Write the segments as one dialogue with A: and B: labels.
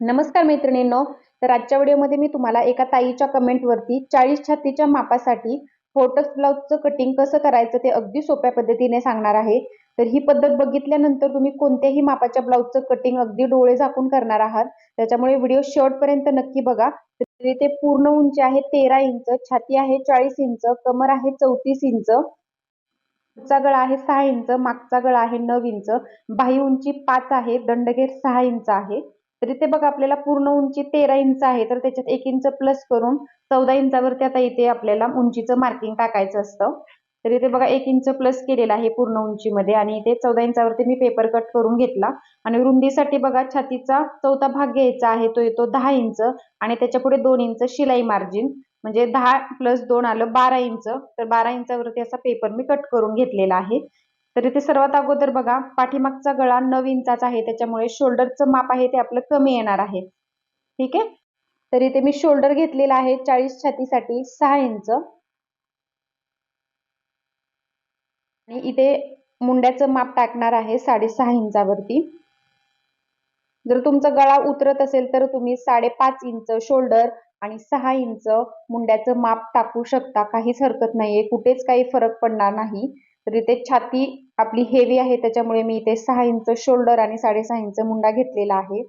A: नमस्कार मैत्रिणींनो तर आजच्या व्हिडिओमध्ये मी तुम्हाला एका ताईच्या कमेंटवरती चाळीस छातीच्या मापासाठी फोटक्स ब्लाउजचं कटिंग कसं करायचं ते अगदी सोप्या पद्धतीने सांगणार आहे. तर ही पद्धत बघितल्यानंतर तुम्ही कोणत्याही मापाच्या ब्लाउजचं कटिंग अगदी डोळे झाकून करणार आहात. त्याच्यामुळे व्हिडिओ शेवटपर्यंत नक्की बघा. तरी ते पूर्ण उंची आहे तेरा इंच छाती आहे चाळीस इंच कमर आहे चौतीस इंच पुढचा गळा आहे सहा इंच मागचा गळा आहे नऊ इंच बाही उंची पाच आहे दंडघेर सहा इंच आहे. तर इथे बघा आपल्याला पूर्ण उंची तेरा इंच आहे तर त्याच्यात एक इंच प्लस करून चौदा इंचावरती आता इथे आपल्याला उंचीचं मार्किंग टाकायचं असतं. तर इथे बघा एक इंच प्लस केलेलं आहे पूर्ण उंचीमध्ये आणि इथे चौदा इंचावरती मी पेपर कट करून घेतला. आणि रुंदीसाठी बघा छातीचा चौथा भाग घ्यायचा आहे तो येतो दहा इंच आणि त्याच्या पुढे दोन इंच शिलाई मार्जिन म्हणजे दहा प्लस दोन आलं बारा इंच. तर बारा इंचावरती असा पेपर मी कट करून घेतलेला आहे. तर इथे सर्वात अगोदर बघा पाठीमागचा गळा नऊ इंचाचा आहे त्याच्यामुळे शोल्डरचं माप आहे ते आपलं कमी येणार आहे. ठीक आहे? तर इथे मी शोल्डर घेतलेला आहे चाळीस छातीसाठी सहा इंच. आणि इथे मुंड्याचं माप टाकणार आहे साडेसहा इंचावरती. जर तुमचा गळा उतरत असेल तर तुम्ही साडेपाच इंच शोल्डर आणि सहा इंच मुंड्याचं माप टाकू शकता. काहीच हरकत नाहीये. कुठेच काही फरक पडणार नाही. तर इथे छाती आपली हेवी आहे त्याच्यामुळे मी इथे सहा इंच शोल्डर आणि साडेसहा इंच मुंडा घेतलेला आहे.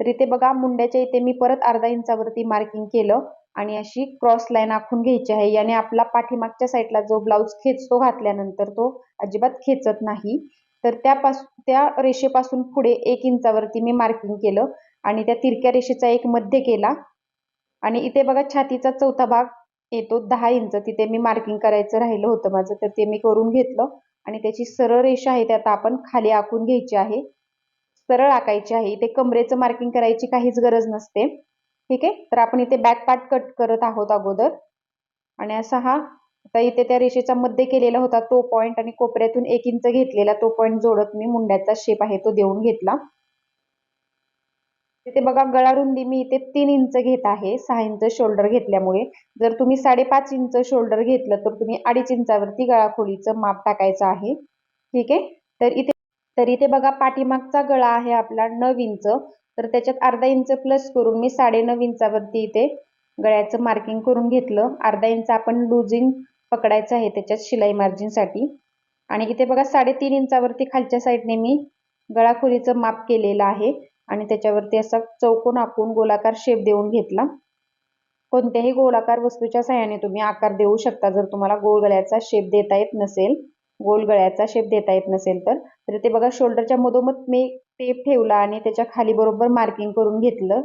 A: तर इथे बघा मुंड्याच्या इथे मी परत अर्धा इंचावरती मार्किंग केलं आणि अशी क्रॉस लाईन आखून घ्यायची आहे. याने आपला पाठीमागच्या साईडला जो ब्लाऊज खेचतो घातल्यानंतर तो अजिबात खेचत नाही. तर त्यापासून त्या रेषेपासून पुढे एक इंचावरती मी मार्किंग केलं आणि त्या तिरक्या रेषेचा एक मध्य केला. आणि इथे बघा छातीचा चौथा भाग येतो दहा इंच. तिथे मी मार्किंग करायचं राहिलं होतं माझं तर ते मी करून घेतलं. आणि त्याची सरळ रेषा आहे ते आता आपण खाली आखून घ्यायची आहे. सरळ आकायची आहे. इथे कमरेचं मार्किंग करायची काहीच गरज नसते. ठीक आहे? तर आपण इथे बॅक पार्ट कट करत आहोत अगोदर. आणि असा हा आता इथे त्या रेषेचा मध्य केलेला होता तो पॉइंट आणि कोपऱ्यातून एक इंच घेतलेला तो पॉइंट जोडत मी मुंड्याचा शेप आहे तो देऊन घेतला. तिथे बघा गळा रुंदी मी इथे तीन इंच घेत आहे सहा इंच शोल्डर घेतल्यामुळे. जर तुम्ही साडेपाच इंच शोल्डर घेतलं तर तुम्ही अडीच इंचावरती गळा खोलीचं माप टाकायचं आहे. ठीक आहे? तर इथे तर इथे बघा पाठीमागचा गळा आहे आपला नऊ इंच. तर त्याच्यात अर्धा इंच प्लस करून मी साडे नऊ इंचावरती इथे गळ्याचं मार्किंग करून घेतलं. अर्धा इंच आपण लुजिंग पकडायचं आहे त्याच्यात शिलाई मार्जिनसाठी आणि इथे बघा साडेतीन इंचावरती खालच्या साईडने मी गळाखोलीचं माप केलेलं आहे. आणि त्याच्यावरती असा चौकोन आखून गोलाकार शेप देऊन घेतला. कोणत्याही गोलाकार वस्तूच्या सहाय्याने तुम्ही आकार देऊ शकता. जर तुम्हाला गोल गळ्याचा शेप देता येत नसेल गोल गळ्याचा शेप देता येत नसेल तर तर ते बघा शोल्डरच्या मधोमध मी टेप ठेवला आणि त्याच्याखाली बरोबर मार्किंग करून घेतलं.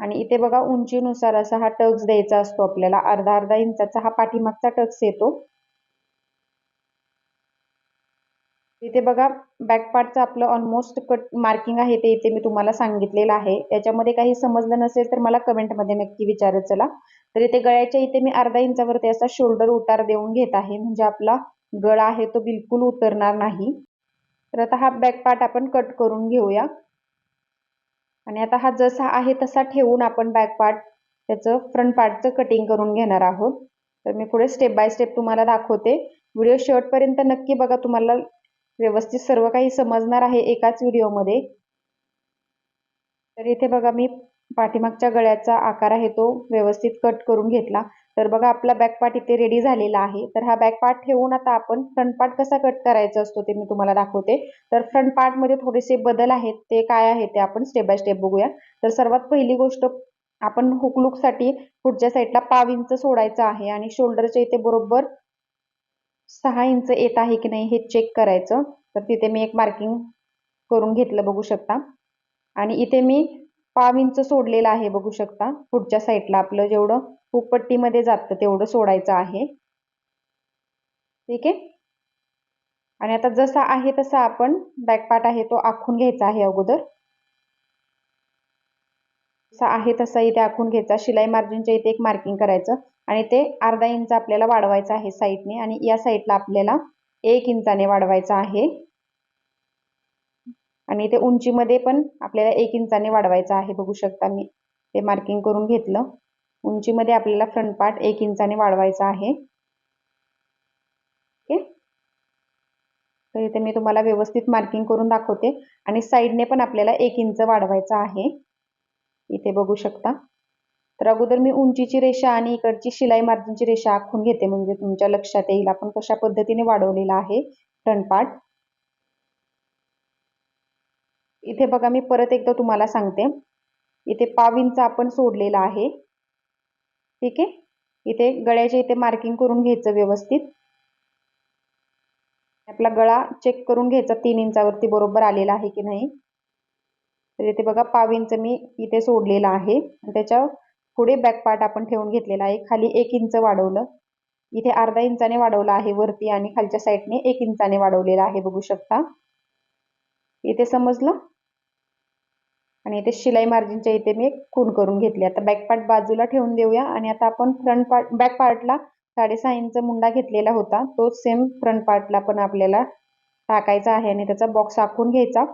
A: आणि इथे बघा उंचीनुसार असा हा टक्स द्यायचा असतो आपल्याला. अर्धा अर्धा इंचाचा हा पाठीमागचा टक्स येतो. इथे बघा बॅक पार्टचं आपलं ऑलमोस्ट कट मार्किंग आहे ते इथे मी तुम्हाला सांगितलेलं आहे. याच्यामध्ये काही समजलं नसेल तर मला कमेंटमध्ये नक्की विचारत चला. तर इथे गळ्याच्या इथे मी अर्धा इंचावरती असा शोल्डर उतार देऊन घेत आहे. म्हणजे आपला गळा आहे तो बिलकुल उतरणार नाही. तर आता हा बॅक पार्ट आपण कट करून घेऊया. आणि आता हा जसा आहे तसा ठेवून आपण बॅक पार्ट त्याचं फ्रंट पार्टचं कटिंग करून घेणार आहोत. तर मी पुढे स्टेप बाय स्टेप तुम्हाला दाखवते. व्हिडिओ शेवटपर्यंत नक्की बघा तुम्हाला व्यवस्थित सर्व काही समजणार आहे एकाच व्हिडिओमध्ये तर इथे बघा मी पाठीमागच्या गळ्याचा आकार आहे तो व्यवस्थित कट करून घेतला. तर बघा आपला बॅक पार्ट इथे रेडी झालेला आहे. तर हा बॅक पार्ट ठेवून आता आपण फ्रंट पार्ट कसा कट करायचा असतो ते मी तुम्हाला दाखवते. तर फ्रंट पार्टमध्ये थोडेसे बदल आहेत ते काय आहे ते आपण स्टेप बाय स्टेप बघूया. तर सर्वात पहिली गोष्ट आपण हुकलुकसाठी पुढच्या साईडला पाव इंच सोडायचं आहे आणि शोल्डरच्या इथे बरोबर सहा इंच येत आहे की नाही हे चेक करायचं. तर तिथे मी एक मार्किंग करून घेतलं बघू शकता. आणि इथे मी पाव इंच सोडलेलं आहे बघू शकता. पुढच्या साईडला आपलं जेवढं हुपट्टीमध्ये जातं तेवढं सोडायचं आहे. ठीक आहे? आणि आता जसा आहे तसा आपण बॅक पार्ट आहे तो आखून घ्यायचा आहे अगोदर. आहे तसा इथे आखून घ्यायचा. शिलाई मार्जिनच्या इथे एक मार्किंग करायचं आणि ते अर्धा इंच आपल्याला वाढवायचं आहे साईडने आणि या साईडला आपल्याला एक इंचाने वाढवायचं आहे. आणि इथे उंचीमध्ये पण आपल्याला एक इंचाने वाढवायचं आहे. बघू शकता मी ते मार्किंग करून घेतलं. उंचीमध्ये आपल्याला फ्रंट पार्ट एक इंचाने वाढवायचा आहे. ओके. तर इथे मी तुम्हाला व्यवस्थित मार्किंग करून दाखवते आणि साईडने पण आपल्याला एक इंच वाढवायचं आहे. इथे बघू शकता. तर अगोदर मी उंचीची रेषा आणि इकडची शिलाई मार्जिनची रेषा आखून घेते म्हणजे तुमच्या लक्षात येईल आपण कशा पद्धतीने वाढवलेला आहे फ्रंट पार्ट इथे बघा मी परत एकदा तुम्हाला सांगते. इथे पाविंचा आपण सोडलेला आहे. ठीक आहे? इथे गळ्याच्या इथे मार्किंग करून घ्यायचं व्यवस्थित. आपला गळा चेक करून घ्यायचा तीन इंचावरती बरोबर आलेला आहे की नाही. तर इथे बघा पाव इंच मी इथे सोडलेला आहे. त्याच्या पुढे बॅक पार्ट आपण ठेवून घेतलेला आहे. खाली एक इंच वाढवलं. इथे अर्धा इंचाने वाढवलं आहे वरती आणि खालच्या साईडने एक इंचाने वाढवलेला आहे. बघू शकता. इथे समजलं? आणि इथे शिलाई मार्जिनच्या इथे मी खून करून घेतली. आता बॅक पार्ट बाजूला ठेवून देऊया. आणि आता आपण फ्रंट पार्ट बॅक पार्टला साडेसहा इंच मुंडा घेतलेला होता. तो सेम फ्रंट पार्टला पण आपल्याला टाकायचा आहे. आणि त्याचा बॉक्स आखून घ्यायचा.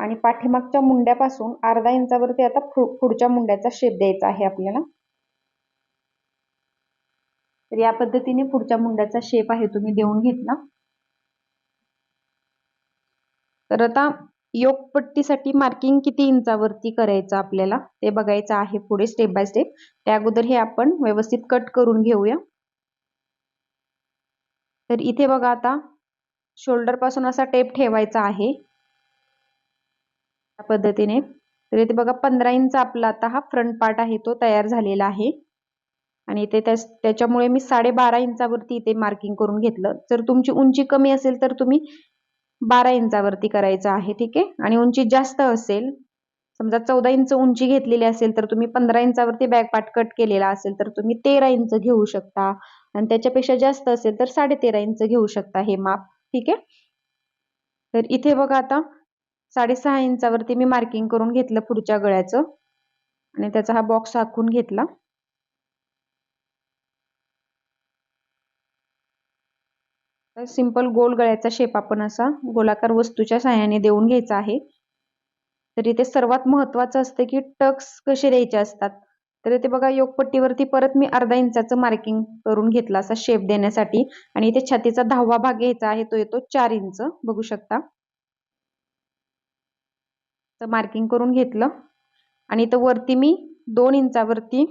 A: आणि पाठीमागच्या मुंड्यापासून अर्धा इंचावरती आता पुढच्या मुंड्याचा शेप द्यायचा आहे आपल्याला. तर या पद्धतीने पुढच्या मुंड्याचा शेप आहे तुम्ही देऊन घेतला. तर आता योगपट्टीसाठी मार्किंग किती इंचावरती करायचं आपल्याला ते बघायचं आहे पुढे स्टेप बाय स्टेप त्या अगोदर हे आपण व्यवस्थित कट करून घेऊया. तर इथे बघा आता शोल्डरपासून असा टेप ठेवायचा आहे. या पद्धतीने. तर इथे बघा पंधरा इंच आपला आता हा फ्रंट पार्ट आहे तो तयार झालेला आहे. आणि इथे त्याच्यामुळे मी साडेबारा इंचावरती इथे मार्किंग करून घेतलं. जर तुमची उंची कमी असेल तर तुम्ही बारा इंचावरती करायचं आहे ठीक आहे? आणि उंची जास्त असेल समजा चौदा इंच उंची घेतलेली असेल तर तुम्ही पंधरा इंचावरती बॅक पार्ट कट केलेला असेल तर तुम्ही तेरा इंच घेऊ शकता. आणि त्याच्यापेक्षा जास्त असेल तर साडे तेरा इंच घेऊ शकता हे माप ठीक आहे? तर इथे बघा आता साडेसहा इंचावरती मी मार्किंग करून घेतलं पुढच्या गळ्याचं. आणि त्याचा हा बॉक्स आखून घेतला. सिंपल गोल गळ्याचा शेप आपण असा गोलाकार वस्तूच्या सहाय्याने देऊन घ्यायचा आहे. तर इथे सर्वात महत्वाचं असतं की टक्स कसे द्यायचे असतात. तर इथे बघा योगपट्टीवरती परत मी अर्धा इंचाचं मार्किंग करून घेतला असा शेप देण्यासाठी. आणि इथे छातीचा दहावा भाग घ्यायचा आहे तो येतो चार इंच. बघू शकता. तर मार्किंग करून घेतलं. आणि इथं वरती मी दोन इंचावरती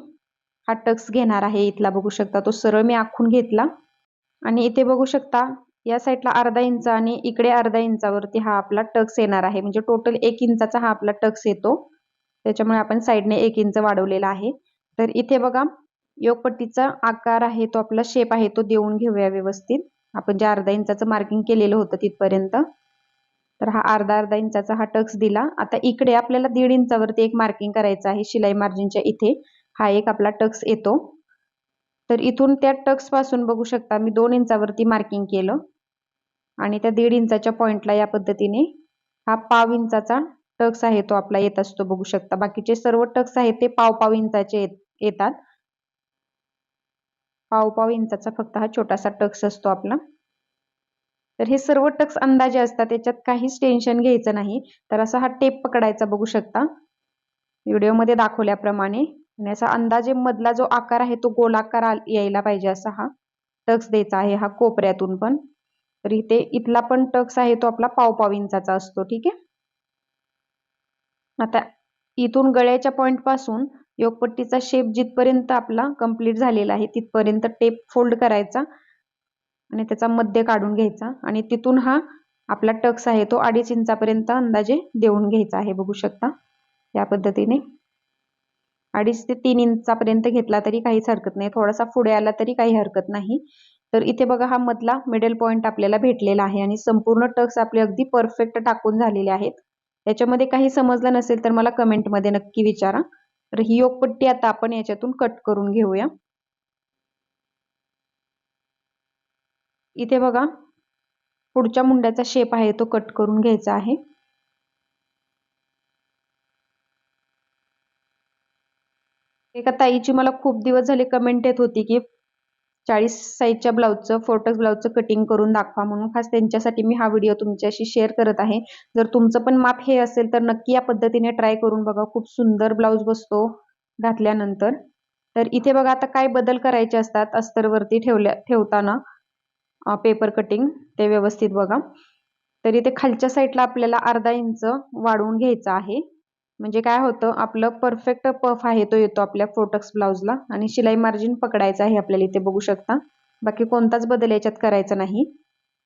A: हा टक्स घेणार आहे. इथला बघू शकता तो सरळ मी आखून घेतला. आणि इथे बघू शकता या साईडला अर्धा इंच आणि इकडे अर्धा इंचावरती हा आपला टक्स येणार आहे. म्हणजे टोटल एक इंचाचा हा आपला टक्स येतो. त्याच्यामुळे आपण साईडने एक इंच वाढवलेला आहे. तर इथे बघा योगपट्टीचा आकार आहे तो आपला शेप आहे तो देऊन घेऊया व्यवस्थित. आपण जे अर्धा इंचाचं मार्किंग केलेलं होतं तिथपर्यंत. तर हा अर्धा अर्धा इंचाचा हा टक्स दिला. आता इकडे आपल्याला दीड इंचावरती एक मार्किंग करायचं आहे शिलाई मार्जिनच्या इथे. हा एक आपला टक्स येतो. तर इथून त्या टक्सपासून बघू शकता मी दोन इंचावरती मार्किंग केलं. आणि त्या दीड इंचाच्या पॉइंटला या पद्धतीने हा पाव इंचाचा टक्स आहे तो आपला येत असतो बघू शकता. बाकीचे सर्व टक्स आहेत ते पाव पाव इंचाचे येतात. पाव पाव इंचाचा फक्त हा छोटासा टक्स असतो आपला. तर हे सर्व टक्स अंदाजे असतात. त्याच्यात काहीच टेन्शन घ्यायचं नाही. तर असा हा टेप पकडायचा बघू शकता. व्हिडिओमध्ये दाखवल्याप्रमाणे. आणि असा अंदाजे मधला जो आकार आहे तो गोलाकार यायला पाहिजे असा हा टक्स द्यायचा आहे हा कोपऱ्यातून पण. तर इथे इथला पण टक्स आहे तो आपला पाव पाव इंचाचा असतो. ठीक आहे? आता इथून गळ्याच्या पॉइंटपासून योगपट्टीचा शेप जिथपर्यंत आपला कंप्लीट झालेला आहे तिथपर्यंत टेप फोल्ड करायचा. आणि त्याचा मध्य काढून घ्यायचा. आणि तिथून हा आपला टक्स आहे तो अडीच इंचापर्यंत अंदाजे देऊन घ्यायचा आहे बघू शकता. या पद्धतीने. अडीच ते तीन इंचापर्यंत घेतला तरी काहीच हरकत नाही. थोडासा पुढे आला तरी काही हरकत नाही. तर इथे बघा हा मधला मिडल पॉईंट आपल्याला भेटलेला आहे आणि संपूर्ण टक्स आपले अगदी परफेक्ट टाकून झालेले आहेत. त्याच्यामध्ये काही समजलं नसेल तर मला कमेंटमध्ये नक्की विचारा. तर ही योगपट्टी आता आपण याच्यातून कट करून घेऊया. इथे बघा. पुढच्या मुंड्याचा शेप आहे तो कट करून घ्यायचा आहे. एका ताईची मला खूप दिवस झाले कमेंट येत होती की चाळीस साईजच्या ब्लाऊजचं फोर्टक्स ब्लाऊजचं कटिंग करून दाखवा म्हणून. खास त्यांच्यासाठी मी हा व्हिडिओ तुमच्याशी शेअर करत आहे. जर तुमचं पण माप हे असेल तर नक्की या पद्धतीने ट्राय करून बघा. खूप सुंदर ब्लाऊज बसतो घातल्यानंतर. तर इथे बघा आता काय बदल करायचे असतात अस्तरवरती ठेवल्या ठेवताना. पेपर कटिंग ते व्यवस्थित बघा. तर इथे खालच्या साईडला आपल्याला अर्धा इंच वाढवून घ्यायचं आहे. म्हणजे काय होतं आपलं परफेक्ट पफ आहे तो येतो आपल्या फोटक्स ब्लाऊजला आणि शिलाई मार्जिन पकडायचं आहे आपल्याला इथे बघू शकता. बाकी कोणताच बदल याच्यात करायचा नाही.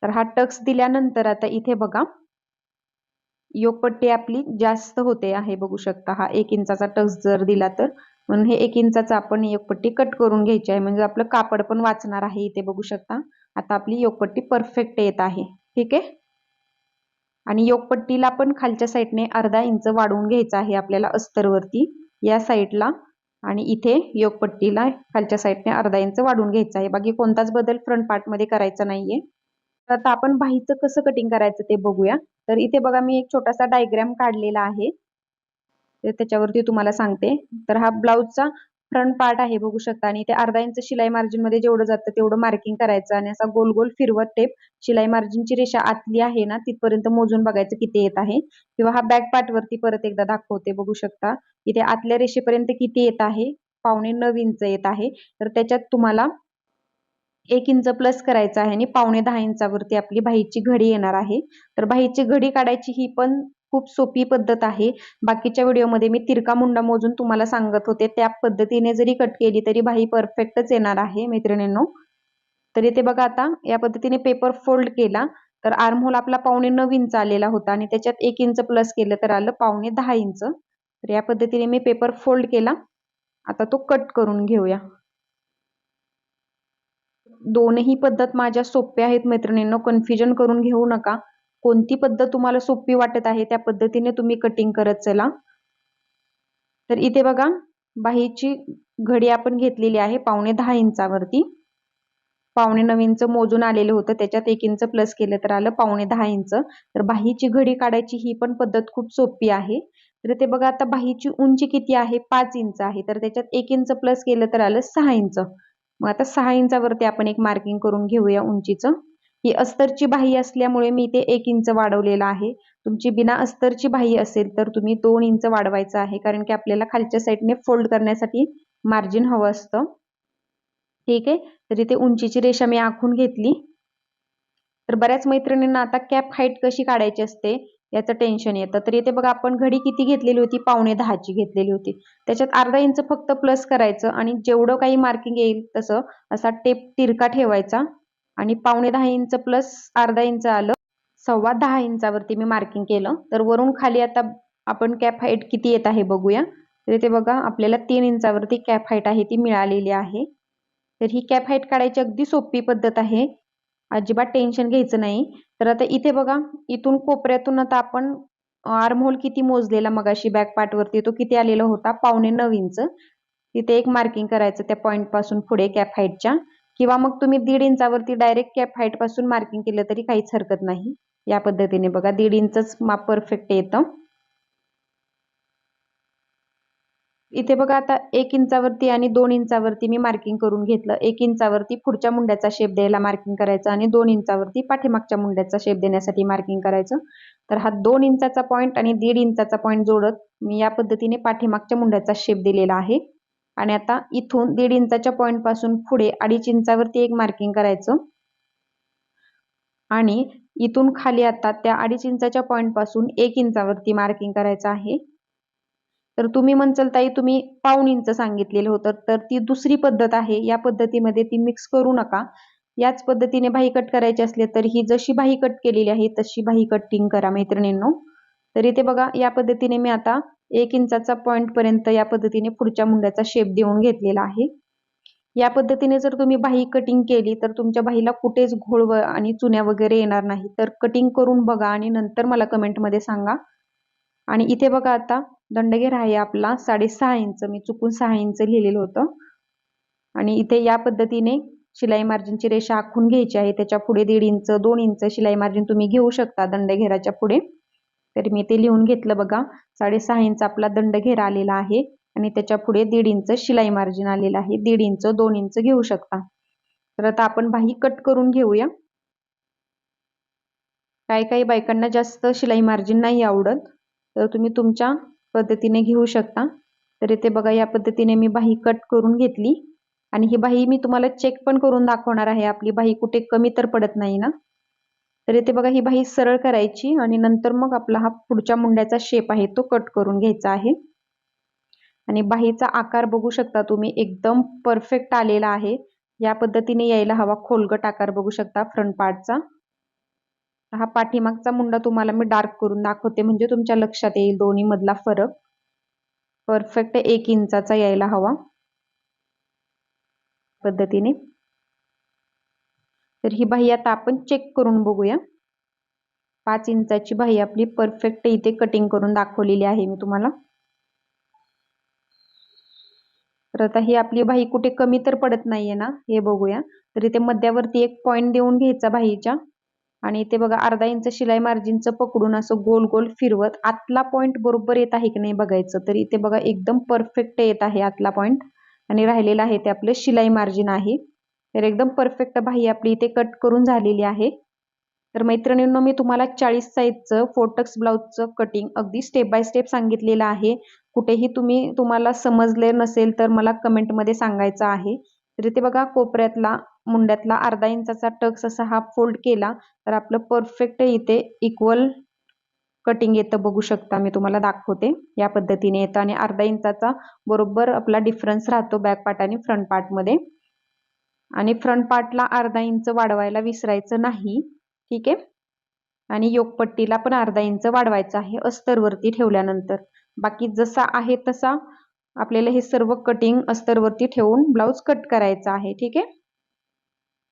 A: तर हा टक्स दिल्यानंतर आता इथे बघा. योगपट्टी आपली जास्त होते आहे बघू शकता. हा एक इंचाचा टक्स जर दिला तर. म्हणून हे एक इंचाचा आपण योगपट्टी कट करून घ्यायची आहे. म्हणजे आपलं कापड पण वाचणार आहे इथे बघू शकता. आता आपली योगपट्टी परफेक्ट येत आहे. ठीक आहे? आणि योगपट्टीला पण खालच्या साईडने अर्धा इंच वाढवून घ्यायचं आहे आपल्याला अस्तरवरती. या साईडला आणि इथे योगपट्टीला खालच्या साईडने अर्धा इंच वाढवून घ्यायचा आहे. बाकी कोणताच बदल फ्रंट पार्टमध्ये करायचा नाहीये. तर आता आपण बाहीचं कसं कटिंग करायचं ते बघूया. तर इथे बघा मी एक छोटासा डायग्रॅम काढलेला आहे. त्याच्यावरती तुम्हाला सांगते. तर हा ब्लाऊजचा फ्रंट पार्ट आहे बघू शकता. आणि ते अर्धा इंच शिलाई मार्जिनमध्ये जेवढं जातं तेवढं मार्किंग करायचं आणि असा गोल गोल फिरवत टेप शिलाई मार्जिनची रेषा आतली आहे ना तिथपर्यंत मोजून बघायचं किती येत आहे. किंवा हा बॅक पार्ट वरती परत एकदा दाखवते बघू शकता. इथे आतल्या रेषेपर्यंत किती येत आहे? पावणे नऊ इंच येत आहे. तर त्याच्यात तुम्हाला एक इंच प्लस करायचं आहे आणि पावणे दहा इंचावरती आपली बाहीची घडी येणार आहे. तर बाहीची घडी काढायची ही पण खूप सोपी पद्धत आहे. बाकीच्या व्हिडिओमध्ये मी तिरका मुंडा मोजून तुम्हाला सांगत होते. त्या पद्धतीने जरी कट केली तरी बाही परफेक्टच येणार आहे मैत्रिणींनो. तर इथे बघा आता या पद्धतीने पेपर फोल्ड केला. तर आर्महोल आपला पावणे नऊ इंच आलेला होता आणि त्याच्यात एक इंच प्लस केलं तर आलं पावणे दहा इंच तर या पद्धतीने मी पेपर फोल्ड केला. आता तो कट करून घेऊया. दोनही पद्धत माझ्या सोप्या आहेत मैत्रिणींनो. कन्फ्युजन करून घेऊ नका. कोणती पद्धत तुम्हाला सोपी वाटत आहे त्या पद्धतीने तुम्ही कटिंग करत चला. तर इथे बघा बाहीची घडी आपण घेतलेली आहे पावणे दहा इंचावरती. पावणे नऊ इंच मोजून आलेलं होतं त्याच्यात एक इंच प्लस केलं तर आलं पावणे दहा इंच. तर बाहीची घडी काढायची ही पण पद्धत खूप सोपी आहे. तर ते बघा आता बाहीची उंची किती आहे? पाच इंच आहे. तर त्याच्यात एक इंच प्लस केलं तर आलं सहा इंच. मग आता सहा इंचावरती आपण एक मार्किंग करून घेऊया उंचीचं. ही अस्तरची बाही असल्यामुळे मी इथे एक इंच वाढवलेला आहे. तुमची बिना अस्तरची बाही असेल तर तुम्ही दोन इंच वाढवायचं आहे कारण की आपल्याला खालच्या साईडने फोल्ड करण्यासाठी मार्जिन हवं असतं. ठीक आहे? तर इथे उंचीची रेषा मी आखून घेतली. तर बऱ्याच मैत्रिणींना आता कॅप हाईट कशी काढायची असते याचं टेन्शन येतं. तर इथे बघा आपण घडी किती घेतलेली होती? पावणे दहाची घेतलेली होती. त्याच्यात अर्धा इंच फक्त प्लस करायचं आणि जेवढं काही मार्किंग येईल तसं असा टेप तिरका ठेवायचा. आणि पावणे दहा इंच प्लस अर्धा इंच आलं सव्वा दहा इंचावरती मी मार्किंग केलं. तर वरून खाली आता आपण कॅप हाईट किती येत आहे बघूया. तर इथे बघा आपल्याला तीन इंचावरती कॅप हाईट आहे ती मिळालेली आहे. तर ही कॅप हाईट काढायची अगदी सोपी पद्धत आहे. अजिबात टेन्शन घ्यायचं नाही. तर आता इथे बघा इथून कोपऱ्यातून आता आपण आर्महोल किती मोजलेला मगाशी बॅक पार्टवरती तो किती आलेला होता? पावणे नऊ इंच. तिथे एक मार्किंग करायचं त्या पॉईंटपासून पुढे कॅप हाईटच्या किंवा मग तुम्ही दीड इंचावरती डायरेक्ट कॅप हाईटपासून मार्किंग केलं तरी काहीच हरकत नाही. या पद्धतीने बघा दीड इंचच माप परफेक्ट येतं. इथे बघा आता एक इंचावरती आणि दोन इंचावरती मी मार्किंग करून घेतलं. एक इंचावरती पुढच्या मुंड्याचा शेप द्यायला मार्किंग करायचं आणि दोन इंचावरती पाठीमागच्या मुंड्याचा शेप देण्यासाठी मार्किंग करायचं. तर हा दोन इंचाचा पॉईंट आणि दीड इंचाचा पॉईंट जोडत मी या पद्धतीने पाठीमागच्या मुंड्याचा शेप दिलेला आहे. आणि आता इथून दीड इंचाच्या पॉईंटपासून पुढे अडीच इंचावरती एक मार्किंग करायचं. आणि इथून खाली आता त्या अडीच इंचाच्या पॉईंटपासून एक इंचावरती मार्किंग करायचं आहे. तर तुम्ही म्हणचाल ताई तुम्ही पाऊन इंच सांगितलेलं होतं. तर ती दुसरी पद्धत आहे. या पद्धतीमध्ये ती मिक्स करू नका. याच पद्धतीने भाई कट करायची असले तर ही जशी भाई कट केलेली आहे तशी भाई कटिंग करा मैत्रिणींनो. तर इथे बघा या पद्धतीने मी आता एक इंचाचा पॉईंटपर्यंत या पद्धतीने पुढच्या मुंड्याचा शेप देऊन घेतलेला आहे. या पद्धतीने जर तुम्ही बाही कटिंग केली तर तुमच्या बाहीला कुठेच घोळ आणि चुन्या वगैरे येणार नाही. तर कटिंग करून बघा आणि नंतर मला कमेंटमध्ये सांगा. आणि इथे बघा आता दंडगेर आहे आपला साडेसहा इंच. मी चुकून सहा इंच लिहिलेलं होतं. आणि इथे या पद्धतीने शिलाई मार्जिनची रेषा आखून घ्यायची आहे. त्याच्या पुढे दीड इंच दोन इंच शिलाई मार्जिन तुम्ही घेऊ शकता दंडघेराच्या पुढे. तर मी ते लिहून घेतलं बघा. साडेसहा इंच आपला दंड घेरा आलेला आहे आणि त्याच्या पुढे दीड इंच शिलाई मार्जिन आलेलं आहे. दीड इंच दोन इंच घेऊ शकता. तर आता आपण बाही कट करून घेऊया. काही काही बायकांना जास्त शिलाई मार्जिन नाही आवडत. तर तुम्ही तुमच्या पद्धतीने घेऊ शकता. तर इथे बघा या पद्धतीने मी बाही कट करून घेतली. आणि ही बाही मी तुम्हाला चेक पण करून दाखवणार आहे. आपली बाही कुठे कमी तर पडत नाही ना. तर येथे बघा ही बाही सरळ करायची आणि नंतर मग आपला हा पुढच्या मुंड्याचा शेप आहे तो कट करून घ्यायचा आहे. आणि बाहीचा आकार बघू शकता तुम्ही एकदम परफेक्ट आलेला आहे. या पद्धतीने यायला हवा खोलगट आकार बघू शकता फ्रंट पार्टचा हा पाठीमागचा मुंडा तुम्हाला मी डार्क करून दाखवते म्हणजे तुमच्या लक्षात येईल दोन्ही मधला फरक. परफेक्ट एक इंचाचा यायला हवा. पद्धतीने. तर ही बाही आता आपण चेक करून बघूया. पाच इंचाची बाही आपली परफेक्ट इथे कटिंग करून दाखवलेली आहे मी तुम्हाला. तर आता ही आपली बाही कुठे कमी तर पडत नाहीये ना हे बघूया. तर इथे मध्यावरती एक पॉइंट देऊन घ्यायचा बाहीच्या. आणि इथे बघा अर्धा इंच शिलाई मार्जिनचं पकडून असं गोल गोल फिरवत आतला पॉइंट बरोबर येत आहे की नाही बघायचं. तर इथे बघा एकदम परफेक्ट येत आहे आतला पॉइंट आणि राहिलेलं आहे ते आपलं शिलाई मार्जिन आहे. तर एकदम परफेक्ट भाई आपली इथे कट करून झालेली आहे. तर मैत्रिणींनो मी तुम्हाला चाळीस साईजचं फोटक्स ब्लाऊजचं कटिंग अगदी स्टेप बाय स्टेप सांगितलेलं आहे. कुठेही तुम्ही तुम्हाला समजले नसेल तर मला कमेंटमध्ये सांगायचं आहे. तर इथे बघा कोपऱ्यातला मुंड्यातला अर्धा इंचाचा टक्स असा हा फोल्ड केला तर आपलं परफेक्ट इथे इक्वल कटिंग येतं. बघू शकता मी तुम्हाला दाखवते. या पद्धतीने येतं आणि अर्धा इंचाचा बरोबर आपला डिफरन्स राहतो बॅक पार्ट आणि फ्रंट पार्टमध्ये आणि फ्रंट पार्टला अर्धा इंच वाढवायला विसरायचं नाही. ठीक आहे? आणि योगपट्टीला पण अर्धा इंच वाढवायचं आहे अस्तरवरती ठेवल्यानंतर. बाकी जसा आहे तसा आपल्याला हे सर्व कटिंग अस्तरवरती ठेवून ब्लाऊज कट करायचा आहे. ठीक आहे?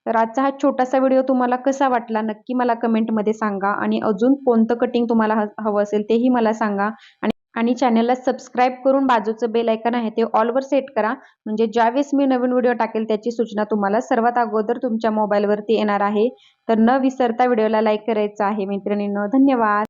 A: तर आजचा हा छोटासा व्हिडिओ तुम्हाला कसा वाटला नक्की मला कमेंटमध्ये सांगा. आणि अजून कोणतं कटिंग तुम्हाला हवं असेल तेही मला सांगा. आणि आणि चॅनलला सबस्क्राईब करून बाजूचं बेल ऐकन आहे ते ऑलवर सेट करा. म्हणजे ज्यावेळेस मी नवीन व्हिडिओ टाकेल त्याची सूचना तुम्हाला सर्वात अगोदर तुमच्या मोबाईलवरती येणार आहे. तर न विसरता व्हिडिओला लाईक करायचं आहे मैत्रिणींनो. धन्यवाद!